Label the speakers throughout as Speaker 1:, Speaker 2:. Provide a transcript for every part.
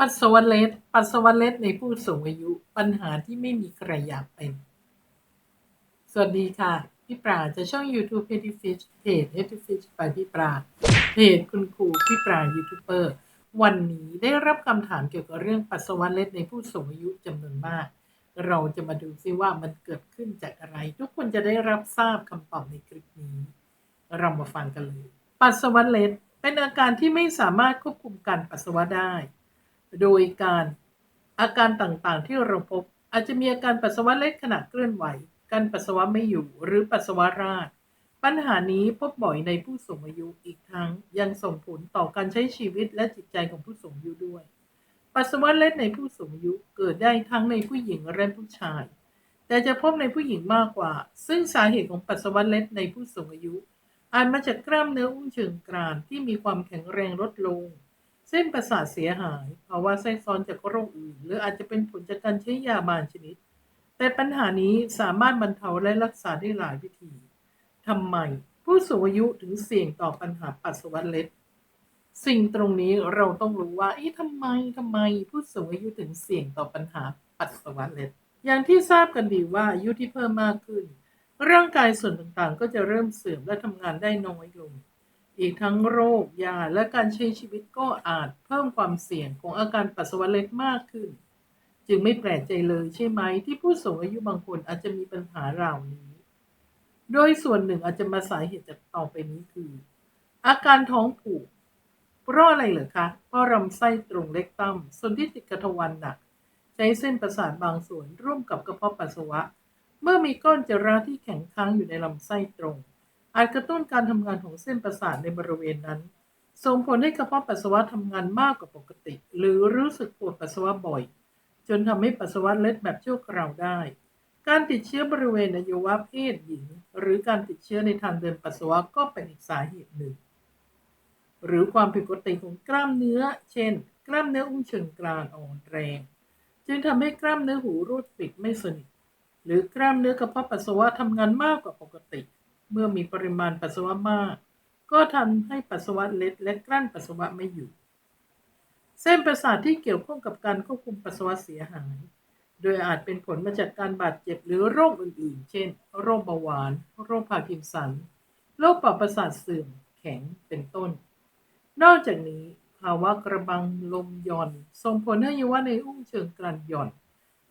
Speaker 1: ปัสสาวะเล็ด ปัสสาวะเล็ดในผู้สูงอายุ ปัญหาที่ไม่มีใครอยากเป็น สวัสดีค่ะ พี่ปราจะช่อง YouTube p e t y Fish เพจ p e t y Fish ไปพี่ปราเพจคุณครูพี่ปรายูทูบเบอร์วันนี้ได้รับคำถามเกี่ยวกับเรื่องปัสสาวะเล็ดในผู้สูงอายุจำนวนมาก เราจะมาดูซิว่ามันเกิดขึ้นจากอะไร ทุกคนจะได้รับทราบคำตอบในคลิปนี้ เรามาฟังกันเลย ปัสสาวะเล็ดเป็นอาการที่ไม่สามารถควบคุมการปัสสาวะได้ โดยการอาการต่างๆ ที่เราพบอาจจะมีอาการปัสสาวะเล็ดขณะเคลื่อนไหว การปัสสาวะไม่อยู่หรือปัสสาวะราด ปัญหานี้พบบ่อยในผู้สูงอายุอีกทั้งยังส่งผลต่อการใช้ชีวิตและจิตใจของผู้สูงอายุด้วย ปัสสาวะเล็ดในผู้สูงอายุเกิดได้ทั้งในผู้หญิงและผู้ชาย แต่จะพบในผู้หญิงมากกว่า ซึ่งสาเหตุของปัสสาวะเล็ดในผู้สูงอายุอาจมาจากกล้ามเนื้ออุ้งเชิงกรานที่มีความแข็งแรงลดลง เส้นประสาทเสียหายภาวะแทรกซ้อนจากโรคอื่น หรืออาจจะเป็นผลจากการใช้ยาบางชนิด แต่ปัญหานี้สามารถบรรเทาและรักษาได้หลายวิธีทำไมผู้สูงอายุถึงเสี่ยงต่อปัญหาปัสสาวะเล็ด สิ่งตรงนี้เราต้องรู้ว่าเอ๊ะทำไมทำไมผู้สูงอายุถึงเสี่ยงต่อปัญหาปัสสาวะเล็ด อย่างที่ทราบกันดีว่าอายุที่เพิ่มมากขึ้น ร่างกายส่วนต่างๆ ก็จะเริ่มเสื่อมและทำงานได้น้อยลง อีกทั้งโรคยาและการใช้ชีวิตก็อาจเพิ่มความเสี่ยงของอาการปัสสาวะเล็ดมากขึ้น จึงไม่แปลกใจเลยใช่ไหมที่ผู้สูงอายุบางคนอาจจะมีปัญหาเหล่านี้ โดยส่วนหนึ่งอาจจะมาสาเหตุจากต่อไปนี้คือ อาการท้องผูกเพราะอะไรเหรอคะเพราะลำไส้ตรงเล็กต่ำส่วนที่ติดกระทวันหนักใช้เส้นประสาทบางส่วนร่วมกับกระเพาะปัสสาวะ เมื่อมีก้อนเจระที่แข็งค้างอยู่ในลำไส้ตรง อาจกระตุ้นการทำงานของเส้นประสาทในบริเวณนั้น ส่งผลให้กระเพาะปัสสาวะทำงานมากกว่าปกติ หรือรู้สึกปวดปัสสาวะบ่อย จนทำให้ปัสสาวะเล็ดแบบชั่วคราวได้ การติดเชื้อบริเวณอวัยวะเพศหญิง หรือการติดเชื้อในทางเดินปัสสาวะก็เป็นอีกสาเหตุหนึ่ง หรือความผิดปกติของกล้ามเนื้อ เช่น กล้ามเนื้ออุ้งเชิงกรานอ่อนแรงจึงทำให้กล้ามเนื้อหูรูดปิดไม่สนิท หรือกล้ามเนื้อกระเพาะปัสสาวะทำงานมากกว่าปกติ เมื่อมีปริมาณปัสสาวะมาก ก็ทำให้ปัสสาวะเล็ดและกลั้นปัสสาวะไม่อยู่ เส้นประสาทที่เกี่ยวข้องกับการควบคุมปัสสาวะเสียหาย โดยอาจเป็นผลมาจากการบาดเจ็บหรือโรคอื่นๆ เช่น โรคเบาหวาน โรคพาร์กินสัน โรคปอดประสาทเสื่อม แข็ง เป็นต้น นอกจากนี้ภาวะกระบังลมหย่อน ส่งผลให้อวัยวะในอุ้งเชิงกรานหย่อน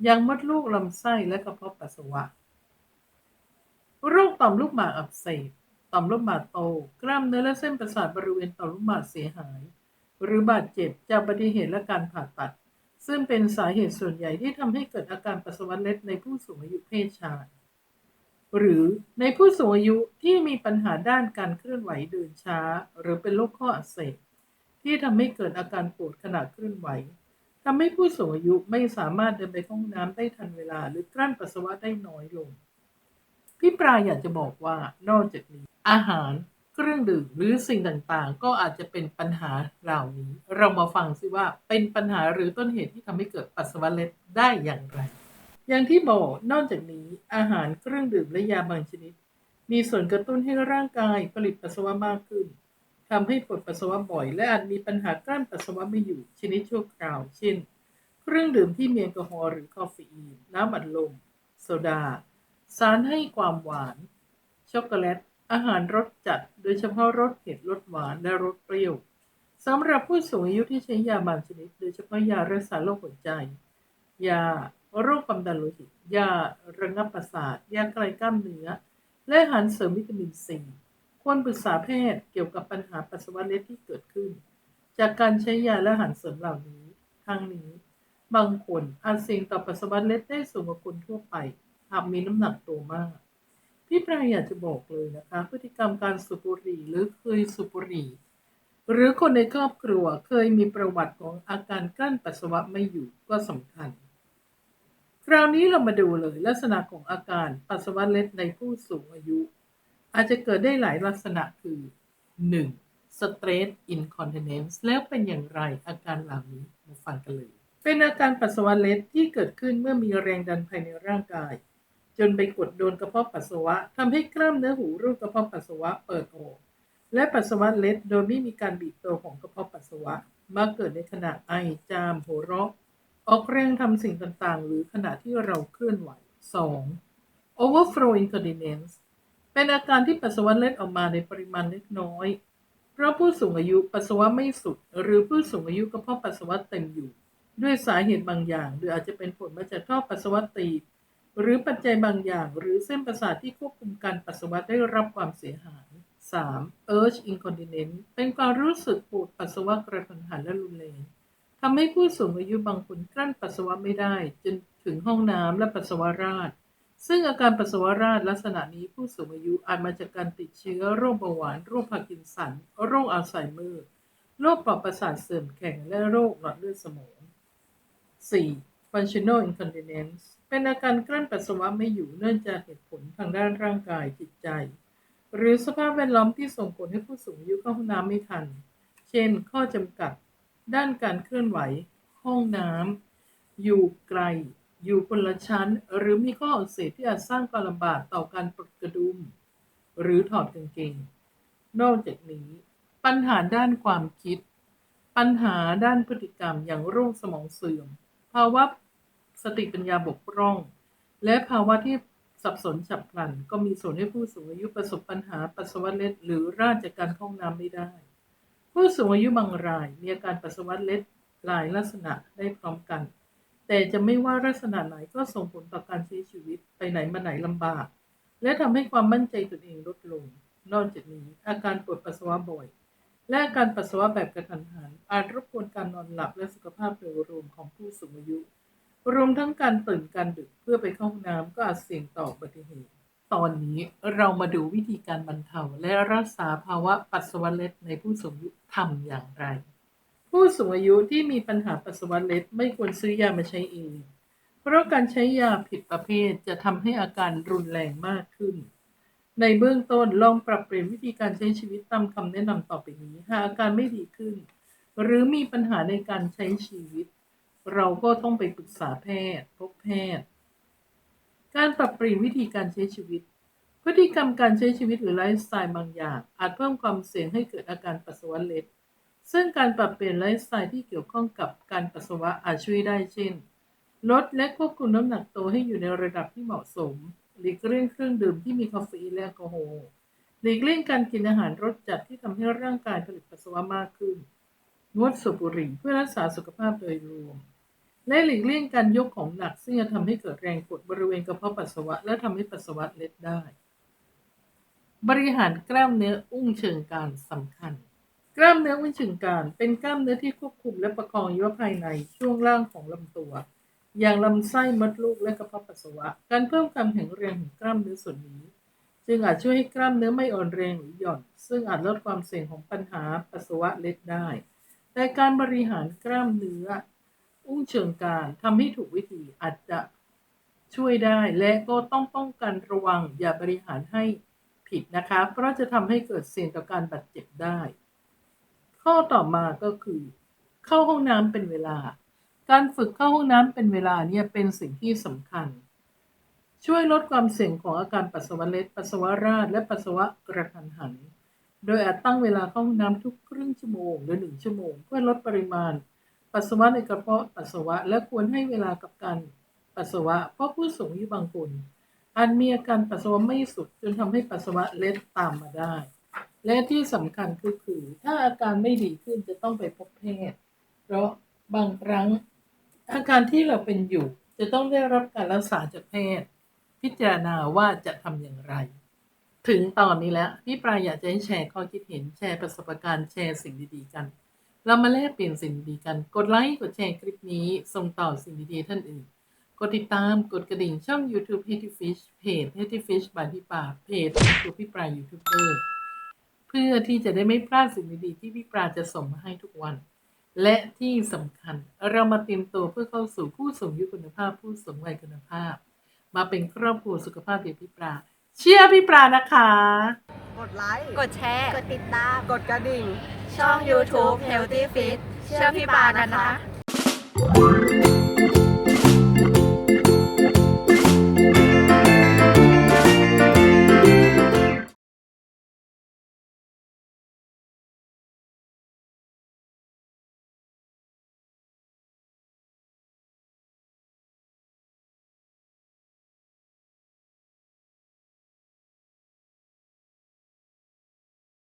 Speaker 1: ยังมดลูกลำไส้และกระเพาะปัสสาวะ โรคต่อมลูกหมากอักเสบ ต่อมลูกหมากโต กล้ามเนื้อและเส้นประสาทบริเวณต่อมลูกหมากเสียหาย หรือบาดเจ็บจากอุบัติเหตุและการผ่าตัด ซึ่งเป็นสาเหตุส่วนใหญ่ที่ทำให้เกิดอาการปัสสาวะเล็ดในผู้สูงอายุเพศชาย หรือในผู้สูงอายุที่มีปัญหาด้านการเคลื่อนไหวเดินช้า หรือเป็นโรคข้ออักเสบที่ทำให้เกิดอาการปวดขณะเคลื่อนไหวทำให้ผู้สูงอายุไม่สามารถเดินไปห้องน้ำได้ทันเวลา หรือกลั้นปัสสาวะได้น้อยลง พี่ปลาอยากจะบอกว่านอกจากนี้ อาหารเครื่องดื่มหรือสิ่งต่างๆ ก็อาจจะเป็นปัญหาเหล่านี้ เรามาฟังซิว่าเป็นปัญหาหรือต้นเหตุที่ทำให้เกิดปัสสาวะเล็ดได้อย่างไร อย่างที่บอกนอกจากนี้ อาหารเครื่องดื่มและยาบางชนิด มีส่วนกระตุ้นให้ร่างกายผลิตปัสสาวะมากขึ้นทำให้ปวดปัสสาวะบ่อย และอาจมีปัญหากลั้นปัสสาวะไม่อยู่ชนิดชั่วคราว เช่น เครื่องดื่มที่มีแอลกอฮอล์หรือคาเฟอีนน้ำอัดลม โซดา สารให้ความหวาน ช็อกโกแลต อาหารรสจัด โดยเฉพาะรสเผ็ดรสหวานและรสเปรี้ยวสำหรับผู้สูงอายุที่ใช้ยาบางชนิด โดยเฉพาะยารักษาโรคหัวใจ ยาโรคความดันโลหิต ยาระงับประสาท ยาคลายกล้ามเนื้อ และอาหารเสริมวิตามินซีควรปรึกษาแพทย์เกี่ยวกับปัญหาปัสสาวะเล็ดที่เกิดขึ้น จากการใช้ยาและอาหารเสริมเหล่านี้ ทั้งนี้ บางคนอาจเสี่ยงต่อปัสสาวะเล็ดได้สูงกว่าคนทั่วไป หากมีน้ำหนักตัวมาก พี่ปลายอยากจะบอกเลยนะคะ พฤติกรรมการสูบบุหรี่หรือเคยสูบบุหรี่ หรือคนในครอบครัวเคยมีประวัติของอาการกลั้นปัสสาวะไม่อยู่ก็สำคัญ คราวนี้เรามาดูเลยลักษณะของอาการปัสสาวะเล็ดในผู้สูงอายุ อาจจะเกิดได้หลายลักษณะคือ 1. stress incontinence แล้วเป็นอย่างไรอาการเหล่านี้มาฟังกันเลยเป็นอาการปัสสาวะเล็ดที่เกิดขึ้นเมื่อมีแรงดันภายในร่างกาย จนไปกดโดนกระเพาะปัสสาวะทำให้กล้ามเนื้อหูรูปกระเพาะปัสสาวะเปิดออกและปัสสาวะเล็ดโดยไม่มีการบีบตัวของกระเพาะปัสสาวะมักเกิดในขณะไอจามหัวเราะออกแรงทำสิ่งต่างๆ หรือขณะที่เราเคลื่อนไหว 2. overflow incontinence เป็นอาการที่ปัสสาวะเล็ดออกมาในปริมาณเล็กน้อย เพราะผู้สูงอายุปัสสาวะไม่สุด หรือผู้สูงอายุกระเพาะปัสสาวะเต็มอยู่ ด้วยสาเหตุบางอย่าง หรืออาจจะเป็นผลมาจากท่อปัสสาวะตีบ หรือปัจจัยบางอย่าง หรือเส้นประสาทที่ควบคุมการปัสสาวะได้รับความเสียหาย 3. urge incontinence เป็นความรู้สึกปวดปัสสาวะกระทันหันและรุนแรงทำให้ผู้สูงอายุบางคนกลั้นปัสสาวะไม่ได้ จนถึงห้องน้ำและปัสสาวะราดซึ่งอาการปัสสาวะราดลักษณะนี้ผู้สูงอายุอาจมาจากการติดเชื้อโรคเบาหวาน โรคพาร์กินสัน โรคอัลไซเมอร์ โรคปอดประสาทเสื่อมแข็งและโรคหลอดเลือดสมอง 4. functional incontinence เป็นอาการกลั้นปัสสาวะไม่อยู่เนื่องจากเหตุผลทางด้านร่างกายจิตใจ หรือสภาพแวดล้อมที่ส่งผลให้ผู้สูงอายุเข้าห้องน้ำไม่ทัน เช่น ข้อจำกัด ด้านการเคลื่อนไหว ห้องน้ำอยู่ไกล อยู่คนละชั้น หรือมีข้ออักเสบที่อาจสร้างความลำบากต่อการปลดกระดุม หรือถอดกางเกง นอกจากนี้ ปัญหาด้านความคิด ปัญหาด้านพฤติกรรมอย่างโรคสมองเสื่อม ภาวะ ติปัญญาบกพร่อง และภาวะที่สับสนฉับพลัน ก็มีส่วนให้ผู้สูงอายุประสบปัญหาปัสสาวะเล็ดหรือราดจากการเข้าห้องน้ำไม่ได้ ผู้สูงอายุบางราย มีอาการปัสสาวะเล็ดหลายลักษณะได้พร้อมกัน แต่จะไม่ว่าลักษณะไหนก็ส่งผลต่อการใช้ชีวิตไปไหนมาไหนลำบาก และทำให้ความมั่นใจตนเองลดลง นอกจากนี้ อาการปวดปัสสาวะบ่อย และการปัสสาวะแบบกระทันหันอาจรบกวนการนอนหลับและสุขภาพโดยรวมของผู้สูงอายุ รวมทั้งการตื่นการดึกเพื่อไปเข้าห้องน้ำก็อาจเสี่ยงต่ออุบัติเหตุ ตอนนี้เรามาดูวิธีการบรรเทาและรักษาภาวะปัสสาวะเล็ดในผู้สูงอายุทำอย่างไร ผู้สูงอายุที่มีปัญหาปัสสาวะเล็ดไม่ควรซื้อยามาใช้เอง เพราะการใช้ยาผิดประเภทจะทำให้อาการรุนแรงมากขึ้น ในเบื้องต้นลองปรับเปลี่ยนวิธีการใช้ชีวิตตามคำแนะนำต่อไปนี้ หากอาการไม่ดีขึ้น หรือมีปัญหาในการใช้ชีวิต เราก็ต้องไปปรึกษาแพทย์ พบแพทย์ การปรับเปลี่ยนวิธีการใช้ชีวิต พฤติกรรมการใช้ชีวิตหรือไลฟ์สไตล์บางอย่าง อาจเพิ่มความเสี่ยงให้เกิดอาการปัสสาวะเล็ด ซึ่งการปรับเปลี่ยนไลฟ์สไตล์ที่เกี่ยวข้องกับการปัสสาวะอาจช่วยได้เช่น ลดและควบคุมน้ำหนักตัวให้อยู่ในระดับที่เหมาะสม หลีกเลี่ยงเครื่องดื่มที่มีคาเฟอีนและแอลกอฮอล์ หลีกเลี่ยงการกินอาหารรสจัดที่ทำให้ร่างกายผลิตปัสสาวะมากขึ้น งดสูบบุหรี่เพื่อรักษาสุขภาพโดยรวม และหลีกเลี่ยงการยกของหนักซึ่งจะทำให้เกิดแรงกดบริเวณกระเพาะปัสสาวะ และทำให้ปัสสาวะเล็ดได้ บริหารกล้ามเนื้ออุ้งเชิงกรานสำคัญ กล้ามเนื้ออุ้งเชิงกรานเป็นกล้ามเนื้อที่ควบคุมและประคองอวัยวะภายในช่วงล่างของลำตัว อย่างลำไส้มดลูกและกระเพาะปัสสาวะ การเพิ่มความแข็งแรงของกล้ามเนื้อส่วนนี้ จึงอาจช่วยให้กล้ามเนื้อไม่อ่อนแรงหรือหย่อน ซึ่งอาจลดความเสี่ยงของปัญหาปัสสาวะเล็ดได้ แต่การบริหารกล้ามเนื้อ เชิงกานทำให้ถูกวิธีอาจจะช่วยได้และก็ต้องป้องกันระวังอย่าบริหารให้ผิดนะคะ เพราะจะทำให้เกิดเสี่ยงต่อการบาดเจ็บได้ ข้อต่อมาก็คือ เข้าห้องน้ำเป็นเวลา การฝึกเข้าห้องน้ำเป็นเวลาเนี่ยเป็นสิ่งที่สำคัญ ช่วยลดความเสี่ยงของอาการปัสสาวะเล็ดปัสสาวะราดและปัสสาวะกระทันหัน โดยอาจตั้งเวลาเข้าห้องน้ำทุกครึ่งชั่วโมงหรือหนึ่งชั่วโมง เพื่อลดปริมาณ ปัสสาวะในกระเพาะปัสสาวะและควรให้เวลากับการปัสสาวะ เพราะผู้สูงอายุบางคนอาจมีอาการปัสสาวะไม่สุดจนทำให้ปัสสาวะเล็ดตามมาได้ และที่สำคัญก็คือ ถ้าอาการไม่ดีขึ้นจะต้องไปพบแพทย์เพราะบางครั้งอาการที่เราเป็นอยู่จะต้องได้รับการรักษาจากแพทย์ พิจารณาว่าจะทำอย่างไร ถึงตอนนี้แล้ว พี่ปลายอยากจะให้แชร์ข้อคิดเห็นแชร์ประสบการณ์แชร์สิ่งดีๆกัน เรามาแลกเปลี่ยนสิ่งดีกัน กดไลค์กดแชร์คลิปนี้ ส่งต่อสิ่งดีๆท่านอื่น กดติดตามกดกระดิ่งช่อง YouTube h e a t y Fish เพจ h e a t y Fish by พี่ปาเพจยูพี่ปลายยูทูบเบอร์เพื่อที่จะได้ไม่พลาดสิ่งดีๆที่พี่ปลาจะส่งมาให้ทุกวัน และที่สำคัญเรามาเตรียมตัวเพื่อเข้าสู่ผู้สูงอายุคุณภาพผู้สูงวัยคุณภาพ มาเป็นครอบครัวสุขภาพเดียพี่ปลา เชียร์พี่ปลานะคะ
Speaker 2: กดไลค์
Speaker 3: กดแชร์
Speaker 4: กดติดตาม
Speaker 2: กดกระดิ่ง
Speaker 3: ช่อง YouTube Healthy Fit เชื่อพี่ปลานะคะ